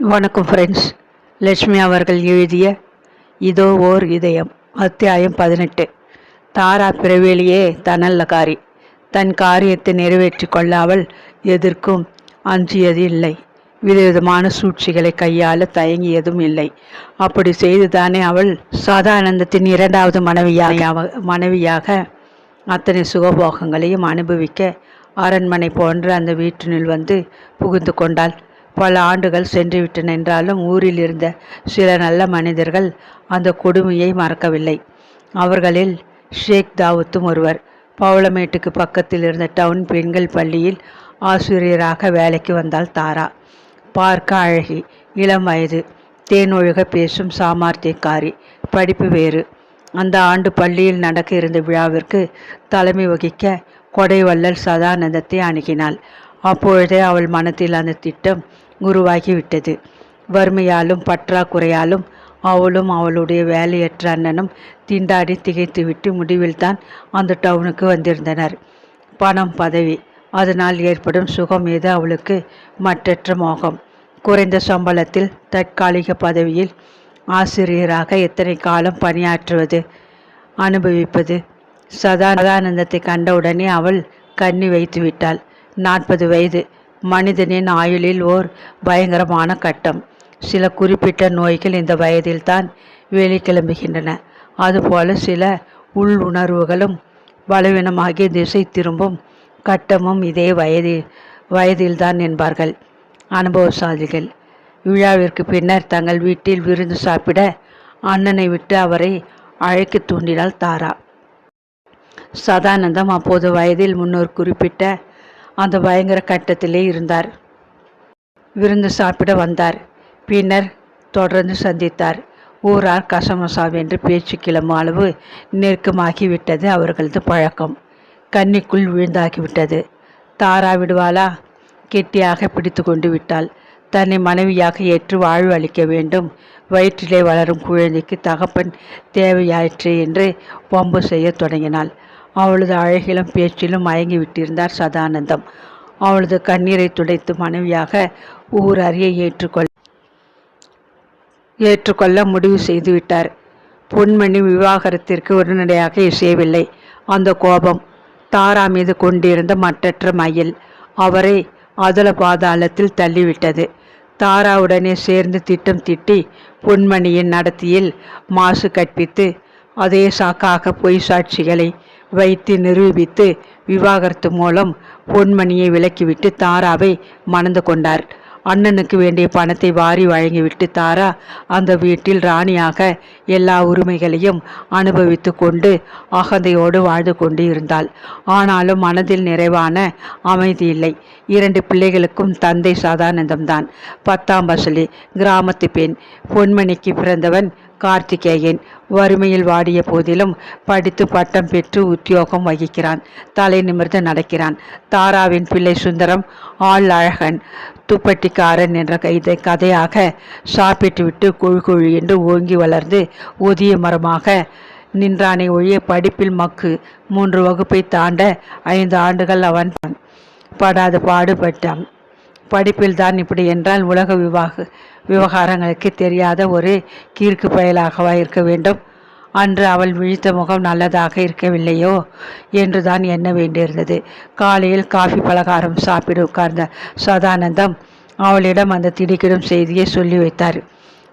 வணக்கம் ஃப்ரெண்ட்ஸ் லட்சுமி அவர்கள் எழுதிய இதோ ஓர் இதயம் அத்தியாயம் பதினெட்டு. தாரா பிறவேலியே தனல்லகாரி தன் காரியத்தை நிறைவேற்றி கொள்ளாமல் அவள் அஞ்சியது இல்லை. விதவிதமான சூழ்ச்சிகளை கையாள தயங்கியதும் இல்லை. அப்படி செய்துதானே அவள் சதானந்தத்தின் இரண்டாவது மனைவியாக மனைவியாக அத்தனை சுகபோகங்களையும் அனுபவிக்க அரண்மனை போன்ற அந்த வீட்டினுள் வந்து புகுந்து கொண்டாள். பல ஆண்டுகள் சென்றுவிட்டன என்றாலும் ஊரில் இருந்த சில நல்ல மனிதர்கள் அந்த கொடுமையை மறக்கவில்லை. அவர்களில் ஷேக் தாவூத்தும் ஒருவர். பவளமேட்டுக்கு பக்கத்தில் இருந்த டவுன் பெண்கள் பள்ளியில் ஆசிரியராக வேலைக்கு வந்தாள் தாரா. பார்க்க அழகி இளம் வயது தேனொழுக பேசும் சாமார்த்தியக்காரி படிப்பு வேறு. அந்த ஆண்டு பள்ளியில் நடக்க இருந்த விழாவிற்கு தலைமை வகிக்க கொடைவள்ளல் சதானந்தத்தை அணுகினாள். அப்பொழுதே அவள் மனத்தில் அந்த திட்டம் குருவாகிவிட்டது வறுமையாலும் பற்றாக்குறையாலும் அவளும் அவளுடைய வேலையற்ற அண்ணனும் திண்டாடி திகைத்துவிட்டு முடிவில்தான் அந்த டவுனுக்கு வந்திருந்தனர். பணம் பதவி அதனால் ஏற்படும் சுகம் மீது அவளுக்கு மற்றற்ற மோகம். குறைந்த சம்பளத்தில் தற்காலிக பதவியில் ஆசிரியராக எத்தனை காலம் பணியாற்றுவது அனுபவிப்பது? சதானந்தத்தை கண்டவுடனே அவள் கண்ணி வைத்து விட்டாள் நாற்பது வயது. மனிதனின் ஆயுளில் ஓர் பயங்கரமான கட்டம். சில குறிப்பிட்ட நோய்கள் இந்த வயதில்தான் வெளிக்கிளம்புகின்றன. அதுபோல சில உள் உணர்வுகளும் பலவீனமாகி திசை திரும்பும் கட்டமும் இதே வயதில் வயதில்தான் என்பார்கள். அனுபவசாலிகள். விழாவிற்கு பின்னர் தங்கள் வீட்டில் விருந்து சாப்பிட அண்ணனை விட்டு அவரை அழைக்க தூண்டினாள் தாரா. சதானந்தம் அப்போது வயதில் முன்னோர் குறிப்பிட்ட அந்த பயங்கர கட்டத்திலே இருந்தார். விருந்து சாப்பிட வந்தார். பின்னர் தொடர்ந்து சந்தித்தார். ஊரார் கசமசாவென்று பேச்சு கிளம்பும் அளவு நெருக்கமாகிவிட்டது அவர்களது பழக்கம். கன்னிக்குள் விழுந்தாகிவிட்டது. தாரா விடுவாளா? கெட்டியாக பிடித்து கொண்டு விட்டாள். தன்னை மனைவியாக ஏற்று வாழ்வு அளிக்க வேண்டும். வயிற்றிலே வளரும் குழந்தைக்கு தகப்பன் தேவையாயிற்று என்று வம்பு செய்ய தொடங்கினாள். அவளது அழகிலும் பேச்சிலும் மயங்கி விட்டிருந்தார் சதானந்தம். அவளது கண்ணீரை துடைத்து மனைவியாக ஊர் அறிய ஏற்றுக்கொள் ஏற்றுக்கொள்ள முடிவு செய்துவிட்டார் பொன்மணி விவாகரத்திற்கு உடனடியாக இசையவில்லை. அந்த கோபம் தாரா மீது கொண்டிருந்த மற்றற்ற மயில் அவரை அதல பாதாளத்தில் தள்ளிவிட்டது. தாராவுடனே சேர்ந்து திட்டம் திட்டி பொன்மணியின் நடத்தியில் மாசு கற்பித்து அதே சாக்காக பொய் சாட்சிகளை வைத்து நிரூபித்து விவாகரத்து மூலம் பொன்மணியை விலக்கிவிட்டு தாராவை மணந்து கொண்டார். அண்ணனுக்கு வேண்டிய பணத்தை வாரி வழங்கிவிட்டு தாரா அந்த வீட்டில் ராணியாக எல்லா உரிமைகளையும் அனுபவித்து கொண்டு அகந்தையோடு வாழ்ந்து கொண்டு இருந்தாள். ஆனாலும் மனதில் நிறைவான அமைதி இல்லை. இரண்டு பிள்ளைகளுக்கும் தந்தை சதானந்தம்தான். பத்தாம் வசலி கிராமத்து பெண். பொன்மணிக்கு பிறந்தவன் கார்த்திகேயன். வறுமையில் வாடிய போதிலும் படித்து பட்டம் பெற்று உத்தியோகம் வகிக்கிறான். தலை நிமிர்ந்து நடக்கிறான். தாராவின் பிள்ளை சுந்தரம் ஆள் அழகன் துப்பட்டிக்காரன் என்ற கைதை கதையாக சாப்பிட்டுவிட்டு குழு குழு என்று ஓங்கி வளர்ந்து ஒதிய மரமாக நின்றானை ஒழிய படிப்பில் மக்கு மூன்று வகுப்பை தாண்ட ஐந்து ஆண்டுகள் அவன் படாத பாடுபட்டான். படிப்பில்தான் இப்படி என்றால் உலக விவாக விவகாரங்களுக்கு தெரியாத ஒரு கீர்க்கு பயலாகவா இருக்க வேண்டும். அன்று அவள் விழித்த முகம் நல்லதாக இருக்கவில்லையோ? என்றுதான் எண்ண வேண்டியிருந்தது. காலையில் காஃபி பலகாரம் சாப்பிட உட்கார்ந்த சதானந்தம் அவளிடம் அந்த திடுக்கிடும் செய்தியை சொல்லி வைத்தார்.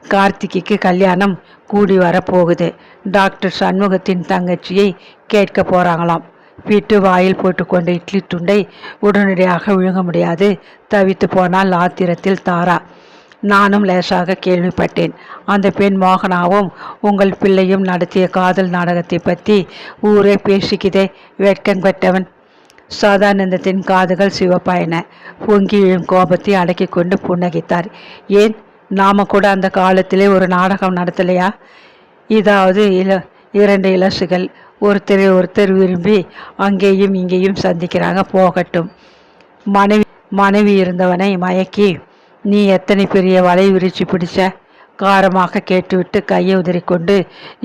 கார்த்திகைக்கு கல்யாணம் கூடி வரப்போகுது. டாக்டர் சண்முகத்தின் தங்கச்சியை கேட்க போகிறாங்களாம் வீட்டு வாயில் போட்டுக்கொண்ட இட்லி துண்டை உடனடியாக விழுங்க முடியாது. தவித்து போனால் ஆத்திரத்தில் தாரா. நானும் லேசாக கேள்விப்பட்டேன். அந்த பெண் மோகனாவும் உங்கள் பிள்ளையும் நடத்திய காதல் நாடகத்தை பற்றி ஊரே பேசிக்கிதே வெட்கம் கட்டவன் சதானந்தத்தின் காதுகள் சிவப்பாயின. பொங்கி விழும் கோபத்தை அடக்கி கொண்டு புன்னகித்தார். ஏன்? நாம கூட அந்த காலத்திலே ஒரு நாடகம் நடத்தலையா? இதாவது இல இரண்டு இலசுகள். ஒருத்தரை ஒருத்தர் விரும்பி அங்கேயும் இங்கேயும் சந்திக்கிறாங்க. போகட்டும். மனைவி மனைவி இருந்தவனை மயக்கி நீ எத்தனை பெரிய வலை விரிச்சு பிடிச்ச? காரமாக கேட்டுவிட்டு கையை உதறிக்கொண்டு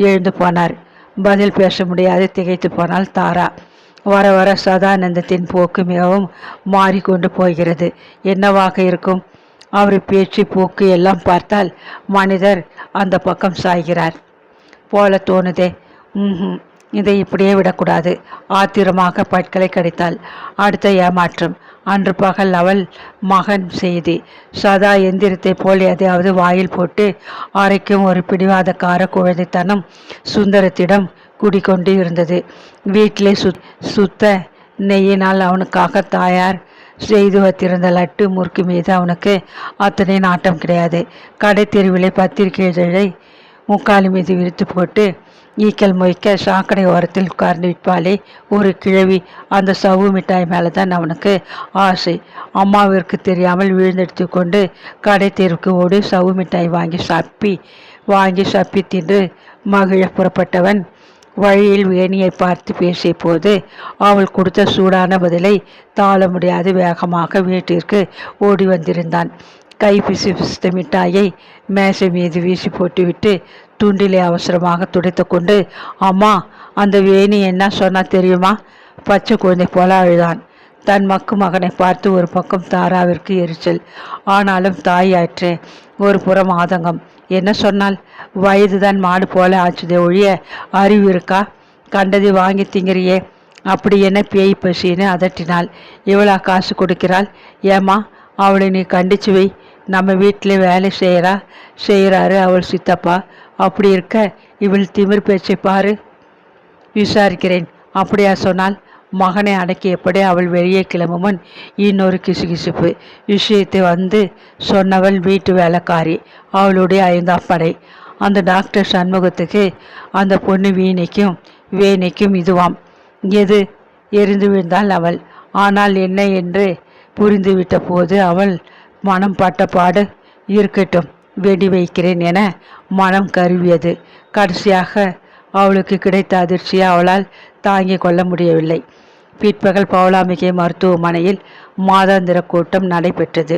எழுந்து போனார். பதில் பேச முடியாது. திகைத்து போனால் தாரா. வர வர சதானந்தத்தின் போக்கு மிகவும் மாறிக்கொண்டு போகிறது. என்னவாக இருக்கும்? அவர் பேச்சு போக்கு எல்லாம் பார்த்தால் மனிதர் அந்த பக்கம் சாய்கிறார். போல தோணுதே. ம் இதை இப்படியே விடக்கூடாது. ஆத்திரமாக பற்களை கடித்தாள். அடுத்த ஏமாற்றம். அன்று பகல் அவள் மகன் செய்தி. சதா எந்திரத்தை போல் எதையாவது வாயில் போட்டு அரைக்கும் ஒரு பிடிவாதக்கார குழந்தைத்தனம் சுந்தரத்திடம் குடிக்கொண்டு இருந்தது. வீட்டிலே சு சுத்த நெய்யினால் அவனுக்காக தாயார் செய்து வைத்திருந்த லட்டு முறுக்கு மீது அவனுக்கு அத்தனை நாட்டம் கிடையாது. கடை தெருவிலே பத்திரிகை இதழை முக்காலி மீது விரித்து போட்டு ஈக்கல் மொய்க்க சாக்கடை ஓரத்தில் உட்கார்ந்து விற்பாளே ஒரு கிழவி அந்த சவு மிட்டாய் மேலே தான் அவனுக்கு ஆசை. அம்மாவிற்கு தெரியாமல் விழுந்தெடுத்து கொண்டு கடை தெருவுக்கு ஓடி சவு மிட்டாய் வாங்கி சப்பி வாங்கி சப்பி தின்று மகிழ புறப்பட்டவன் வழியில் வேணியை பார்த்து பேசிய போது அவள் கொடுத்த சூடான பதிலை தாழ முடியாது வேகமாக வீட்டிற்கு ஓடி வந்திருந்தான். கை பிசு பிசித்த மிட்டாயை மேசை மீது வீசி போட்டுவிட்டு துண்டிலே அவசரமாக துடைத்து கொண்டு அம்மா அந்த வேணி என்ன சொன்னா தெரியுமா? பச்சை குழந்தை போல அழுதான். தன் மக்கு மகனை பார்த்து ஒரு பக்கம் தாராவிற்கு எரிச்சல். ஆனாலும் தாயாற்றே ஒரு புறம் ஆதங்கம். என்ன சொன்னால் வயதுதான் மாடு போல ஆச்சுதே ஒழிய அறிவு இருக்கா? கண்டதை வாங்கி திங்கிறியே. அப்படி என்ன பேய் பசின்னு அதட்டினாள். இவளா காசு கொடுக்கிறாள். ஏமா அவளை நீ கண்டிச்சு வை. நம்ம வீட்டில் வேலை செய்கிறா செய்கிறாரு அவள் சித்தப்பா. அப்படி இருக்க இவள் திமிர் பேச்சை பாரு. விசாரிக்கிறேன். அப்படியா சொன்னால் மகனை அடக்கியபடி அவள் வெளியே கிளம்புமுன். இன்னொரு கிசுகிசுப்பு. விஷயத்தை வந்து சொன்னவள் வீட்டு வேலைக்காரி. அவளுடைய ஐந்தாம் படை அந்த டாக்டர் சண்முகத்துக்கு அந்த பொண்ணு வீணைக்கும் வேணைக்கும் இதுவாம். எது? எரிந்து விழுந்தாள் அவள். ஆனால் என்ன என்று புரிந்துவிட்ட போது அவள் மனம் பட்ட பாடு இருக்கட்டும். வெடி வைக்கிறேன் என மனம் கருவியது. கடைசியாக அவளுக்கு கிடைத்த அதிர்ச்சியை அவளால் தாங்கிக் கொள்ள முடியவில்லை. பிற்பகல் பௌலாமிகை மருத்துவமனையில் மாதாந்திர கூட்டம் நடைபெற்றது.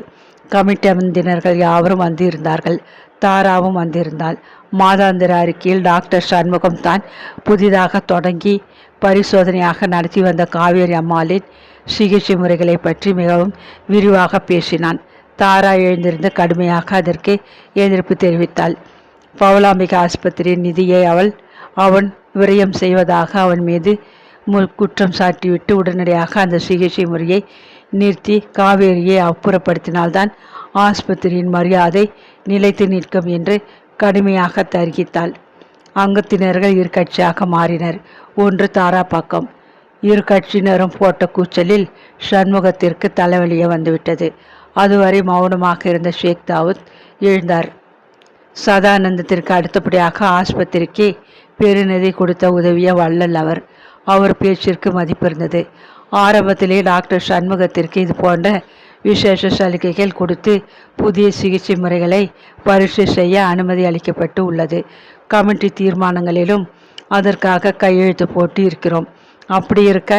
கமிட்டி அமர்ந்தினர்கள் யாவரும் வந்திருந்தார்கள். தாராவும் வந்திருந்தாள். மாதாந்திர அறிக்கையில் டாக்டர் சண்முகம் தான் புதிதாக தொடங்கி பரிசோதனையாக நடத்தி வந்த காவேரி அம்மாளின் சிகிச்சை முறைகளை பற்றி மிகவும் விரிவாக பேசினான். தாரா எழுந்திருந்து கடுமையாக அதற்கு எதிர்ப்பு தெரிவித்தாள். பவுலாம்பிகா ஆஸ்பத்திரியின் நிதியை அவள் அவன் விரயம் செய்வதாக அவன் மீது முல் குற்றம் சாட்டிவிட்டு உடனடியாக அந்த சிகிச்சை முறையை நிறுத்தி காவேரியை அப்புறப்படுத்தினால்தான் ஆஸ்பத்திரியின் மரியாதை நிலைத்து நிற்கும் என்று கடுமையாக தருகித்தாள். அங்கத்தினர்கள் இரு கட்சியாக மாறினர். ஒன்று தாரா பக்கம் இரு கட்சியினரும் போட்ட கூச்சலில் சண்முகத்திற்கு தலைவலிய வந்துவிட்டது. அதுவரை மௌனமாக இருந்த ஷேக் தாவூத் எழுந்தார். சதானந்தத்திற்கு அடுத்தபடியாக ஆஸ்பத்திரிக்கு பெருநிதி கொடுத்த உதவிய வள்ளல் அவர். அவர் பேச்சிற்கு மதிப்பு இருந்தது. ஆரம்பத்திலே டாக்டர் சண்முகத்திற்கு இது போன்ற விசேஷ சலுகைகள் கொடுத்து புதிய சிகிச்சை முறைகளை பரிசு செய்ய அனுமதி அளிக்கப்பட்டு உள்ளது. கமிட்டி தீர்மானங்களிலும் அதற்காக கையெழுத்து போட்டு இருக்கிறோம் அப்படி இருக்க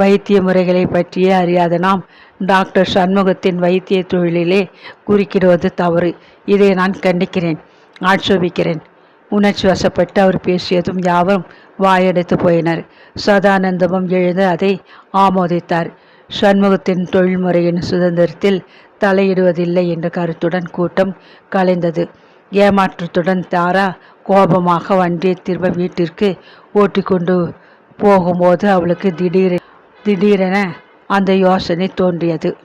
வைத்திய முறைகளை பற்றியே அறியாத நாம் டாக்டர் சண்முகத்தின் வைத்திய தொழிலிலே குறுக்கிடுவது தவறு. இதை நான் கண்டிக்கிறேன் ஆட்சேபிக்கிறேன். உணர்ச்சி வசப்பட்டு அவர் பேசியதும் யாவரும் வாயடைத்து போயினர். சதானந்தமும் எழுந்து அதை ஆமோதித்தார். சண்முகத்தின் தொழில்முறையின் சுதந்திரத்தில் தலையிடுவதில்லை என்ற கருத்துடன் கூட்டம் கலைந்தது. ஏமாற்றத்துடன் தாரா கோபமாக வண்டியை திரும்ப வீட்டிற்கு ஓட்டிக்கொண்டு போகும்போது அவளுக்கு திடீர் திடீரென அந்த யோசனை தோன்றியது.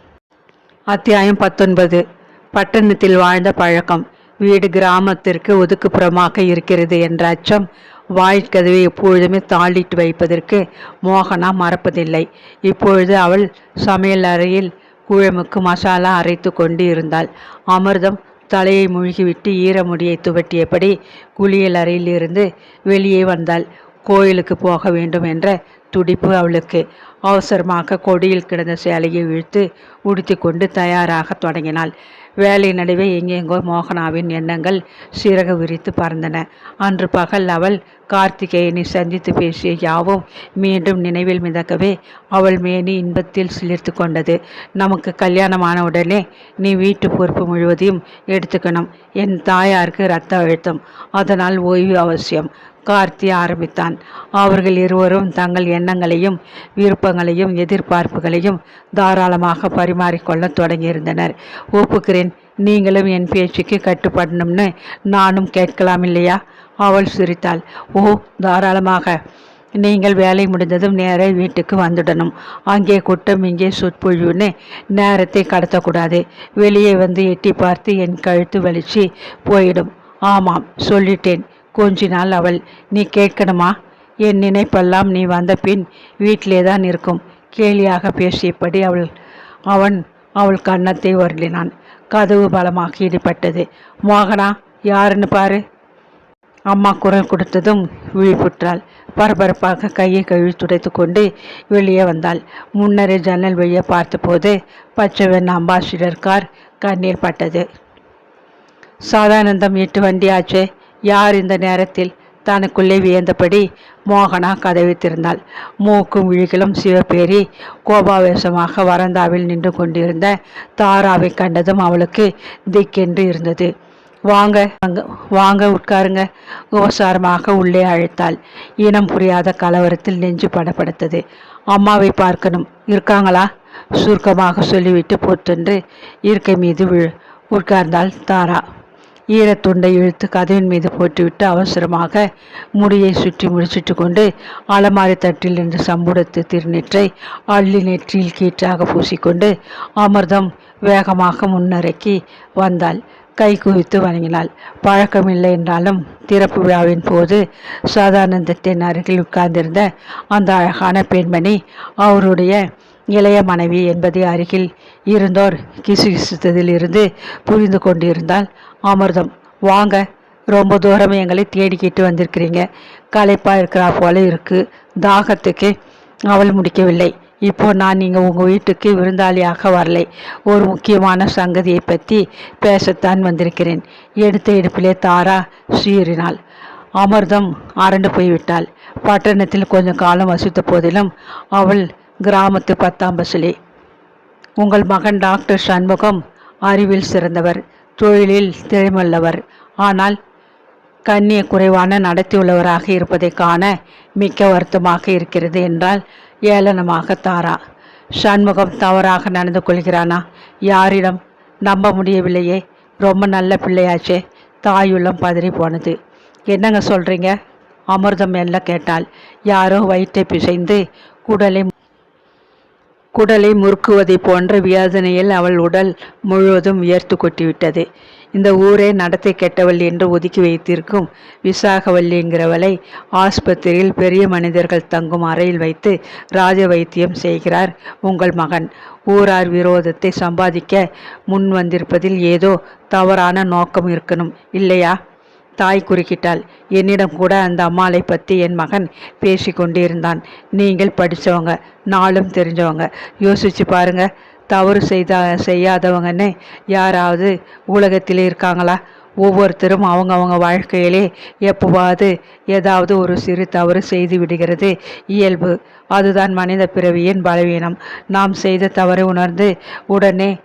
அத்தியாயம் பத்தொன்பது. பட்டணத்தில் வாழ்ந்த பழக்கம். வீடு கிராமத்திற்கு ஒதுக்குப்புறமாக இருக்கிறது என்ற அச்சம் வாய்க்கதவை எப்பொழுதுமே தாளிட்டு வைப்பதற்கு மோகனா மறப்பதில்லை. இப்பொழுது அவள் சமையல் அறையில் குழம்புக்கு மசாலா அரைத்து கொண்டு இருந்தாள். அமிர்தம் தலையை மூழ்கிவிட்டு ஈரமுடியை துவட்டியபடி குளியல் அறையிலிருந்து வெளியே வந்தாள். கோயிலுக்கு போக வேண்டும் என்ற துடிப்பு அவளுக்கு. அவசரமாக கொடியில் கிடந்த சேலையை இழுத்து உடுத்தி கொண்டு தயாராக தொடங்கினாள். வேலை நடுவே எங்கெங்கோ மோகனாவின் எண்ணங்கள் சிறகு விரித்து பறந்தன. அன்று பகல் அவள் கார்த்திகேயனை சந்தித்து பேசிய யாவும் மீண்டும் நினைவில் மிதக்கவே அவள் மேனி இன்பத்தில் சிலிர்த்து கொண்டது. நமக்கு கல்யாணமான உடனே நீ வீட்டு பொறுப்பு முழுவதையும் எடுத்துக்கணும். என் தாயாருக்கு இரத்த அழுத்தம். அதனால் ஓய்வு அவசியம் கார்த்தி ஆரம்பித்தான். அவர்கள் இருவரும் தங்கள் எண்ணங்களையும் விருப்பங்களையும் எதிர்பார்ப்புகளையும் தாராளமாக பரிமாறிக்கொள்ள தொடங்கியிருந்தனர். ஒப்புக்கிறேன். நீங்களும் என் பேச்சுக்கு கட்டுப்படணும்னு நானும் கேட்கலாம் இல்லையா? அவள் சிரித்தாள். ஓ தாராளமாக. நீங்கள் வேலை முடிந்ததும் நேரே வீட்டுக்கு வந்துடணும். அங்கே குட்டம் இங்கே சொற்பொழிவுன்னு நேரத்தை கடத்தக்கூடாது. வெளியே வந்து எட்டி பார்த்து என் கழுத்து வலிச்சு போயிடும். ஆமாம் சொல்லிட்டேன். கொஞ்ச நாள் அவள். நீ கேட்கணுமா? என் நினைப்பெல்லாம் நீ வந்த பின் வீட்டிலே தான் இருக்கும். கேலியாக பேசியபடி அவள் அவன் அவள் கன்னத்தை வருளினான் கதவு பலமாக இடிப்பட்டது மோகனா யாருன்னு பாரு. அம்மா குரல் கொடுத்ததும் விழிப்புற்றாள். பரபரப்பாக கையை கழுவி துடைத்து கொண்டு வெளியே வந்தாள். முன்னரே ஜன்னல் வழியே பார்த்தபோது பச்சைவன் அம்பாசிடர் கார் கண்ணீர் பட்டது. சாதானந்தம் எட்டு வண்டி யார் இந்த நேரத்தில்? தனக்குள்ளே வியந்தபடி மோகனா கதவை திறந்தாள் மூக்கும் விழிகளும் சிவப்பேறி கோபாவேசமாக வரந்தாவில் நின்று கொண்டிருந்த தாராவை கண்டதும் அவளுக்கு திக்கென்று இருந்தது. வாங்க வாங்க உட்காருங்க. உபசாரமாக உள்ளே அழைத்தாள். இனம் புரியாத கலவரத்தில் நெஞ்சு படப்படுத்தது அம்மாவை பார்க்கணும். இருக்காங்களா? சுருக்கமாக சொல்லிவிட்டு பொத்தென்று இருக்கை மீது விழு உட்கார்ந்தாள் தாரா. ஈரத்துண்டை இழுத்து கதவின் மீது போட்டுவிட்டு அவசரமாக முடியை சுற்றி முடிச்சிட்டு கொண்டு அலமாரி தட்டில் இருந்து சம்புடத்து திருநெற்றை அள்ளி நெற்றியில் கீற்றாக பூசிக்கொண்டு அமிர்தம் வேகமாக முன்னரைக்கி வந்தாள். கை குவித்து வணங்கினாள். பழக்கமில்லை என்றாலும் திறப்பு விழாவின் போது சதானந்தத்தின் அருகில் உட்கார்ந்திருந்த அந்த அழகான பெண்மணி அவருடைய இளைய மனைவி என்பதை அருகில் இருந்தோர் கிசுகிசுத்ததில் இருந்து புரிந்து கொண்டிருந்தால் அமிர்தம். வாங்க ரொம்ப தூரம் எங்களை தேடிக்கிட்டு வந்திருக்கிறீங்க. களைப்பாக இருக்கிறா போல இருக்கு. தாகத்துக்கு அவள் முடிக்கவில்லை. இப்போ நான் நீங்கள் உங்கள் வீட்டுக்கு விருந்தாளியாக வரலை. ஒரு முக்கியமான சங்கதியை பற்றி பேசத்தான் வந்திருக்கிறேன். எடுத்த எடுப்பிலே தாரா சீறினாள். அமிர்தம் அரண்டு போய்விட்டாள். பட்டணத்தில் கொஞ்சம் காலம் வசித்த போதிலும் அவள் கிராமத்து பத்தாம் பஸ்ஸிலே உங்கள் மகன் டாக்டர் சண்முகம் அறிவில் சிறந்தவர் தொழிலில் திறமல்லவர் ஆனால் கண்ணிய குறைவான நடத்தியுள்ளவராக இருப்பதை காண மிக்க வருத்தமாக இருக்கிறது என்றால் ஏளனமாக தாரா சண்முகம் தவறாக நடந்து கொள்கிறானா? யாரிடம் நம்ப முடியவில்லையே. ரொம்ப நல்ல பிள்ளையாச்சே. தாயுள்ளம் பதறி போனது. என்னங்க சொல்கிறீங்க அமிர்தம் எல்லாம் கேட்டால் யாரோ வயிற்றை பிசைந்து குடலை குடலை முறுக்குவதை போன்ற வியாதனையில் அவள் உடல் முழுவதும் உயர்த்து கொட்டிவிட்டது. இந்த ஊரே நடத்தை கெட்டவள் என்று ஒதுக்கி வைத்திருக்கும் விசாகவல்லிங்கிறவளை ஆஸ்பத்திரியில் பெரிய மனிதர்கள் தங்கும் அறையில் வைத்து ராஜ வைத்தியம் செய்கிறார் உங்கள் மகன். ஊரார் விரோதத்தை சம்பாதிக்க முன் வந்திருப்பதில் ஏதோ தவறான நோக்கம் இருக்கணும் இல்லையா? தாய் குறுக்கிட்டாள். என்னிடம் கூட அந்த அம்மாளை பற்றி என் மகன் பேசி கொண்டிருந்தான் நீங்கள் படித்தவங்க நாளும் தெரிஞ்சவங்க. யோசிச்சு பாருங்கள் தவறு செய்தா செய்யாதவங்கன்னு யாராவது உலகத்தில் இருக்காங்களா? ஒவ்வொருத்தரும் அவங்கவுங்க வாழ்க்கையிலே எப்போவாது ஏதாவது ஒரு சிறு தவறு செய்து விடுகிறது. இயல்பு. அதுதான் மனித பிறவியின் பலவீனம். நாம் செய்த தவறை உணர்ந்து உடனே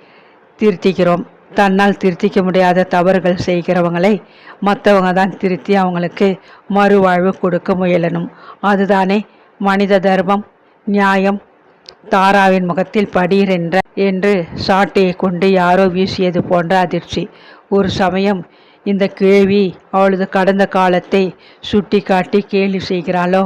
திருத்திக்கிறோம். தன்னால் திருத்திக்க முடியாத தவறுகள் செய்கிறவங்களை மற்றவங்க தான் திருத்தி அவங்களுக்கு மறுவாழ்வு கொடுக்க முயலணும். அதுதானே மனித தர்மம் நியாயம் தாராவின் முகத்தில் படீர் என்ற என்று சாட்டையை கொண்டு யாரோ வீசியது போன்ற அதிர்ச்சி. ஒரு சமயம் இந்த கேள்வி அவளது கடந்த காலத்தை சுட்டி காட்டி கேலி செய்கிறாளோ?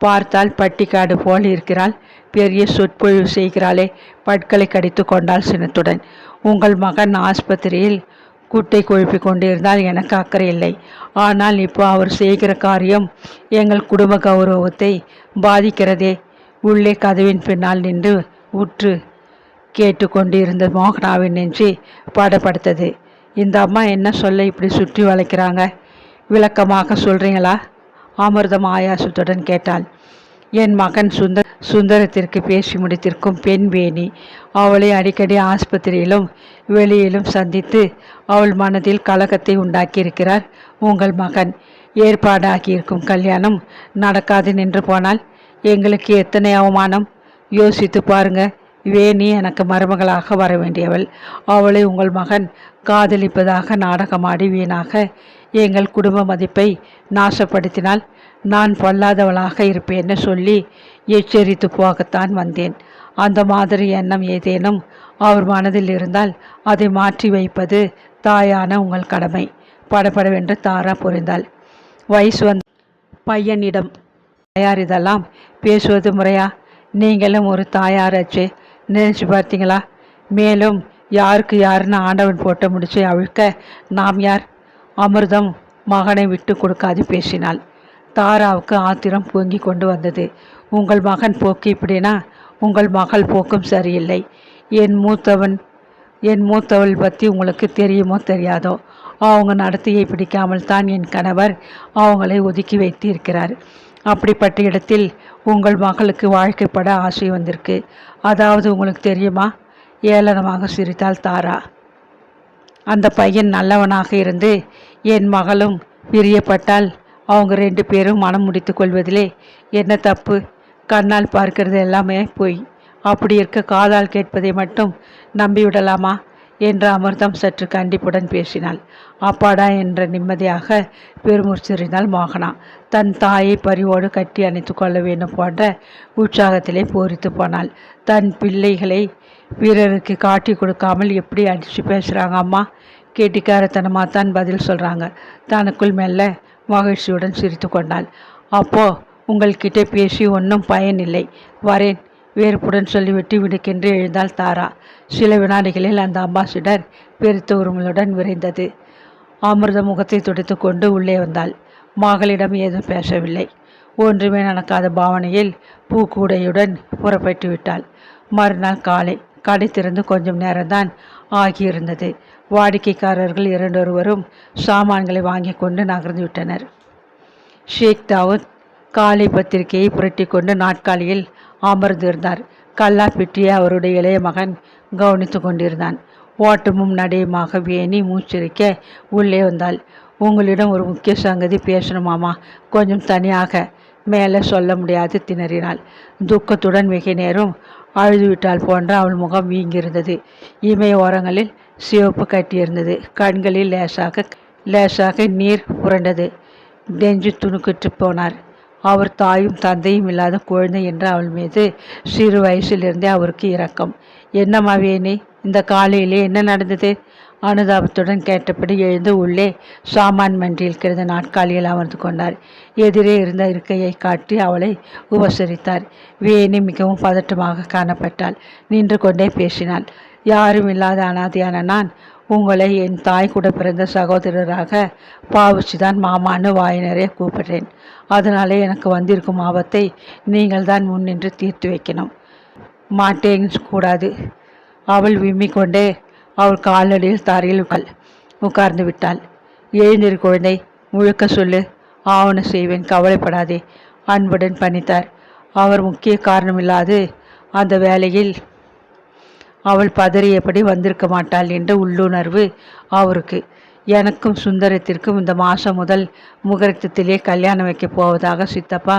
பார்த்தால் பட்டிக்காடு போல் இருக்கிறாள் பெரிய சொற்பொழிவு செய்கிறாளே பட்களை கடித்து கொண்டாள் சினத்துடன். உங்கள் மகன் ஆஸ்பத்திரியில் குட்டை கொழுப்பி கொண்டிருந்தால் எனக்கு அக்கறை இல்லை. ஆனால் இப்போ அவர் செய்கிற காரியம் எங்கள் குடும்ப கௌரவத்தை பாதிக்கிறதே. உள்ளே கதவின் பின்னால் நின்று உற்று கேட்டு கொண்டிருந்த மோகனாவின் நெஞ்சு படப்படுத்தது. இந்த அம்மா என்ன சொல்ல இப்படி சுற்றி வளைக்கிறாங்க? விளக்கமாக சொல்கிறீங்களா அமிர்தம் ஆயாசத்துடன் கேட்டாள். என் மகன் சுந்தர் சுந்தரத்திற்கு பேசி முடித்திருக்கும் பெண் வேணி அவளை அடிக்கடி ஆஸ்பத்திரியிலும் வெளியிலும் சந்தித்து அவள் மனதில் கலகத்தை உண்டாக்கியிருக்கிறார். உங்கள் மகன் ஏற்பாடாகியிருக்கும் கல்யாணம் நடக்காது நின்று போனால் எங்களுக்கு எத்தனை அவமானம்? யோசித்து பாருங்க. வேணி எனக்கு மருமகளாக வர வேண்டியவள். அவளை உங்கள் மகன் காதலிப்பதாக நாடகமாடி வீணாக எங்கள் குடும்ப மதிப்பை நாசப்படுத்தினால் நான் பொல்லாதவளாக இருப்பேன்னு சொல்லி எச்சரித்து போகத்தான் வந்தேன். அந்த மாதிரி எண்ணம் ஏதேனும் அவர் மனதில் இருந்தால் அதை மாற்றி வைப்பது தாயான உங்கள் கடமை. படப்படவென்று தாரா புரிந்தாள். வயசு வந்த பையனிடம் தயார் இதெல்லாம் பேசுவது முறையா? நீங்களும் ஒரு தாயாராச்சு நினச்சி பார்த்தீங்களா? மேலும் யாருக்கு யாருன்னு ஆண்டவன் போட்ட முடிச்சு அழுக்க நாம் யார்? அமிர்தம் மகனை விட்டு கொடுக்காது பேசினாள். தாராவுக்கு ஆத்திரம் பொங்கி கொண்டு வந்தது. உங்கள் மகன் போக்கு இப்படினா? உங்கள் மகள் போக்கும் சரியில்லை. என் மூத்தவன் என் மூத்தவள் பற்றி உங்களுக்கு தெரியுமோ தெரியாதோ? அவங்க நடத்தையை பிடிக்காமல் தான் என் கணவர் அவங்களை ஒதுக்கி வைத்து இருக்கிறார் அப்படிப்பட்ட இடத்தில் உங்கள் மகளுக்கு வாழ்க்கைப்பட ஆசை வந்திருக்கு. அதாவது உங்களுக்கு தெரியுமா? ஏளனமாக சிரித்தாள் தாரா. அந்த பையன் நல்லவனாக இருந்து என் மகளும் பிரியப்பட்டால் அவங்க ரெண்டு பேரும் மனம் முடித்து கொள்வதிலே என்ன தப்பு? கண்ணால் பார்க்கிறது எல்லாமே போய். அப்படி இருக்க காதால் கேட்பதை மட்டும் நம்பிவிடலாமா? என்று அமிர்தம் சற்று கண்டிப்புடன் பேசினாள். அப்பாடா என்ற நிம்மதியாக பெருமூச்சிறினாள் மோகனா. தன் தாயை பரிவோடு கட்டி அணைத்து கொள்ள வேண்டும் போன்ற உற்சாகத்திலே பூரித்து போனாள். தன் பிள்ளைகளை வீரருக்கு காட்டி கொடுக்காமல் எப்படி அடித்து பேசுகிறாங்க அம்மா? கேட்டிக்காரத்தனமாக தான் பதில் சொல்கிறாங்க தனக்குள் மெல்ல மகிழ்ச்சியுடன் சிரித்து கொண்டாள். அப்போ உங்கள்கிட்ட பேசி ஒன்றும் பயனில்லை வரேன். வேறுப்புடன் சொல்லிவிட்டு விடுக்கென்று எழுந்தாள் தாரா. சில வினாடிகளில் அந்த அம்பாசிடர் பெருத்த உருமலுடன் விரைந்தது. அமிர்த முகத்தை துடைத்து கொண்டு உள்ளே வந்தாள். மகளிடம் ஏதும் பேசவில்லை. ஒன்றுமே நடக்காத பாவனையில் பூக்கூடையுடன் புறப்பட்டு விட்டாள். மறுநாள் காலை கடை திறந்து கொஞ்சம் நேரம்தான் ஆகியிருந்தது. வாடிக்கைக்காரர்கள் இரண்டொருவரும் சாமான்களை வாங்கி கொண்டு நகர்ந்து விட்டனர். ஷேக் தாவூத் காலை பத்திரிகையை புரட்டி கொண்டு நாட்காலியில் அமர்ந்திருந்தார். கல்லா பிட்டியை அவருடைய இளைய மகன் கவனித்து கொண்டிருந்தான். ஓட்டமும் நடையுமாக வேணி மூச்சிருக்க உள்ளே வந்தாள். உங்களிடம் ஒரு முக்கிய சங்கதி பேசணுமாமா கொஞ்சம் தனியாக மேலே சொல்ல முடியாது திணறினாள். துக்கத்துடன் மிக நேரம் அழுதுவிட்டால் போன்ற அவள் முகம் வீங்கியிருந்தது. இமய ஓரங்களில் சிவப்பு கட்டியிருந்தது. கண்களில் லேசாக லேசாக நீர் புரண்டது. நெஞ்சு துணுக்கிட்டு போனார். அவர் தாயும் தந்தையும் இல்லாத குழந்தை என்று அவள் மீது சிறு வயசிலிருந்தே அவருக்கு இரக்கம். என்னம்மா வேணி இந்த காலையிலே என்ன நடந்தது? அனுதாபத்துடன் கேட்டபடி எழுந்து உள்ளே சாமான் மன்றியில் கிடந்த நாட்காலியில் அமர்ந்து கொண்டார். எதிரே இருந்த இருக்கையை காட்டி அவளை உபசரித்தார். வேணி மிகவும் பதட்டமாக காணப்பட்டாள். நின்று கொண்டே பேசினாள். யாரும் இல்லாத அனாதையான நான் உங்களை என் தாய் கூட பிறந்த சகோதரராக பாவிச்சுதான் மாமான்னு வாயினரே கூப்பிடுறேன். அதனாலே எனக்கு வந்திருக்கும் ஆபத்தை நீங்கள் தான் முன்னின்று தீர்த்து வைக்கணும். மாட்டேன் கூடாது. அவள் விம்மிக்கொண்டே அவள் கால்நடையில் தரையில் உட்கார்ந்து விட்டாள். எழுந்திரு குழந்தை முழுக்க சொல்லு. ஆவணம் செய்வேன் கவலைப்படாதே. அன்புடன் பணித்தார். அவர் முக்கிய காரணமில்லாது அந்த வேலையில் அவள் பதறியபடி வந்திருக்க மாட்டாள் என்ற உள்ளுணர்வு அவருக்கு. எனக்கும் சுந்தரத்திற்கும் இந்த மாதம் முதல் முகூர்த்தத்திலே கல்யாணம் வைக்க போவதாக சித்தப்பா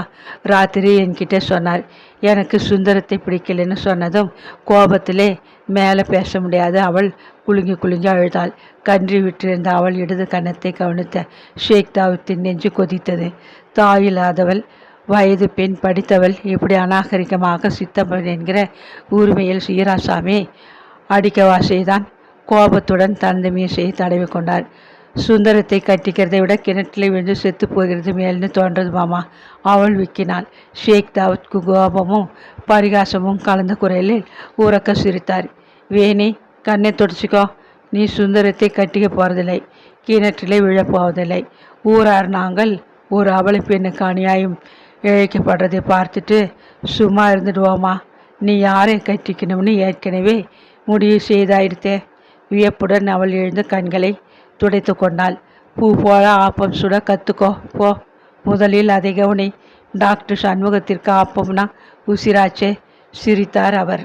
ராத்திரி என்கிட்ட சொன்னார். எனக்கு சுந்தரத்தை பிடிக்கலன்னு சொன்னதும் கோபத்திலே மேலே பேச முடியாது. அவள் குலுங்கி குலுங்கி அழுதாள். கன்றி விட்டிருந்த அவள் இடது கன்னத்தை கவனித்த ஷேக் தாவத்தின் நெஞ்சு கொதித்தது. தாயில்லாதவள் வயது பெண் படித்தவள் இப்படி அநாகரிகமாக சித்தப்பன் என்கிற உரிமையில் சீராசாமி அடிக்கவா செய்தான். கோபத்துடன் தனது மீசையை தடவி கொண்டார். சுந்தரத்தை கட்டிக்கிறதை விட கிணற்றில் விழுந்து செத்து போகிறது மேல்னு தோன்றது மாமா. அவள் விக்கினாள். ஷேக் தாவத்க்கு கோபமும் பரிகாசமும் கலந்த குரலில் உறக்க சிரித்தார். வேணி கண்ணை தொடச்சிக்கோ. நீ சுந்தரத்தை கட்டிக்க போகிறதில்லை கிணற்றிலே விழப்போவதில்லை ஊரார் நாங்கள் ஒரு அவளை பெண்ணுக்கு அநியாயம் இழைக்கப்படுறதை பார்த்துட்டு சும்மா இருந்துடுவோமா? நீ யாரை கட்டிக்கணும்னு ஏற்கனவே முடிவு செய்தாயிடுத்தே. வியப்புடன் அவள் எழுந்த கண்களை துடைத்து கொண்டாள். பூ போல ஆப்பம் சுட கற்றுக்கோ போ. முதலில் அதை கவனி. டாக்டர் சண்முகத்திற்கு ஆப்பம்னா உசிராச்சே. சிரித்தார் அவர்.